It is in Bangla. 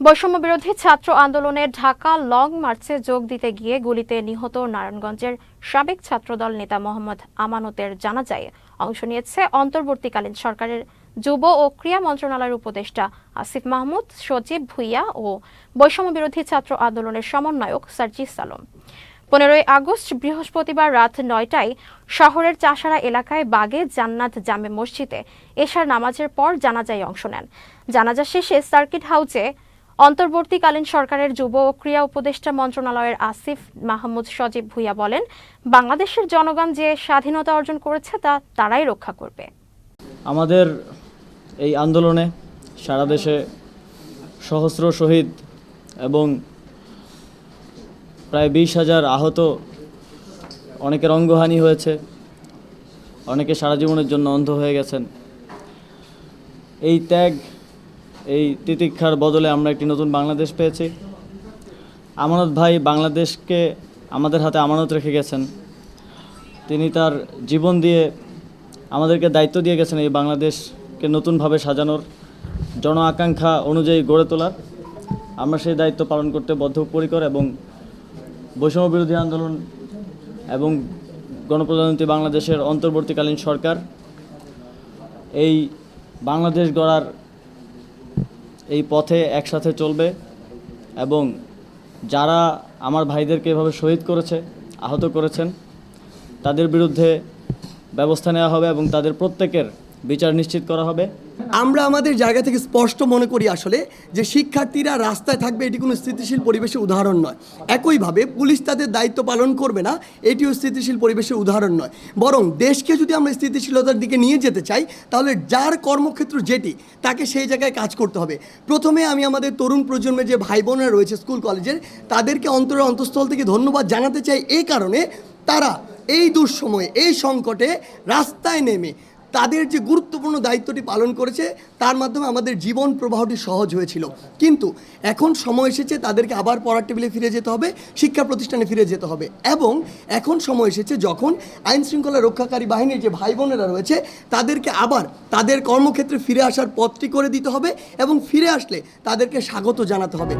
বৈষম্য বিরোধী ছাত্র আন্দোলনে ঢাকা লং মার্চে যোগ দিতে গিয়ে গুলিতে নিহত নারায়ণগঞ্জের সাবেক ছাত্রদল নেতা মোহাম্মদ আমানতের জানাজায় অংশ নিয়েছে অন্তর্বর্তীকালীন সরকারের যুব ও ক্রীড়া মন্ত্রণালয়ের উপদেষ্টা আসিফ মাহমুদ, সজীব ভুইয়া ও বৈষম্য বিরোধী ছাত্র আন্দোলনের সমন্বয়ক সার্জিস আলম পনেরোই আগস্ট বৃহস্পতিবার রাত নয়টায় শহরের চাষারা এলাকায় বাগে জান্নাত জামে মসজিদে এশার নামাজের পর জানাজায় অংশ নেন। জানাজা শেষে সার্কিট হাউসে অন্তর্বর্তীকালীন সরকারের যুব ও ক্রীড়া উপদেষ্টা মন্ত্রণালয়ের আসিফ মাহমুদ সজীব ভুইয়া বলেন, বাংলাদেশের জনগণ যে স্বাধীনতা অর্জন করেছে তা তারাই রক্ষা করবে। আমাদের এই আন্দোলনে সারা দেশে সহস্র শহীদ এবং প্রায় বিশ হাজার আহত অনেকের অঙ্গহানি হয়েছে, অনেকে সারা জীবনের জন্য অন্ধ হয়ে গেছেন। এই ত্যাগ এই তিতিক্ষার বদলে আমরা একটি নতুন বাংলাদেশ পেয়েছি। আমানত ভাই বাংলাদেশকে আমাদের হাতে আমানত রেখে গেছেন। তিনি তার জীবন দিয়ে আমাদেরকে দায়িত্ব দিয়ে গেছেন এই বাংলাদেশকে নতুনভাবে সাজানোর। জন আকাঙ্ক্ষা অনুযায়ী গড়ে তোলার। আমরা সেই দায়িত্ব পালন করতে বদ্ধপরিকর এবং বৈষম্য বিরোধী আন্দোলন এবং গণপ্রজাতন্ত্রী বাংলাদেশের অন্তর্বর্তীকালীন সরকার। এই বাংলাদেশ গড়ার এই পথে একসাথে চলবে এবং যারা আমার ভাইদেরকে এভাবে শহীদ করেছে, আহত করেছেন, তাদের বিরুদ্ধে ব্যবস্থা নেওয়া হবে এবং তাদের প্রত্যেকের বিচার নিশ্চিত করা হবে? আমরা আমাদের জায়গা থেকে স্পষ্ট মনে করি আসলে যে শিক্ষার্থীরা রাস্তায় থাকবে, এটি কোনো স্থিতিশীল পরিবেশের উদাহরণ নয়। একইভাবে পুলিশ তাদের দায়িত্ব পালন করবে না, এটিও স্থিতিশীল পরিবেশের উদাহরণ নয়। বরং দেশকে যদি আমরা স্থিতিশীলতার দিকে নিয়ে যেতে চাই, তাহলে যার কর্মক্ষেত্র যেটি, তাকে সেই জায়গায় কাজ করতে হবে। প্রথমে আমি আমাদের তরুণ প্রজন্মের যে ভাই বোনেরা রয়েছে স্কুল, কলেজের, তাদেরকে অন্তরের অন্তঃস্থল থেকে ধন্যবাদ জানাতে চাই। এই কারণে তারা এই দুঃসময়ে, এই সংকটে রাস্তায় নেমে তাদের যে গুরুত্বপূর্ণ দায়িত্বটি পালন করেছে, তার মাধ্যমে আমাদের জীবন প্রবাহটি সহজ হয়েছিল। কিন্তু এখন সময় এসেছে তাদেরকে আবার পড়ার টেবিলে ফিরে যেতে হবে, শিক্ষা প্রতিষ্ঠানে ফিরে যেতে হবে। এবং এখন সময় এসেছে যখন আইন শৃঙ্খলা রক্ষাকারী বাহিনীর যে ভাই বোনেরা রয়েছে, তাদেরকে আবার তাদের কর্মক্ষেত্রে ফিরে আসার পথটি করে দিতে হবে এবং ফিরে আসলে তাদেরকে স্বাগত জানাতে হবে।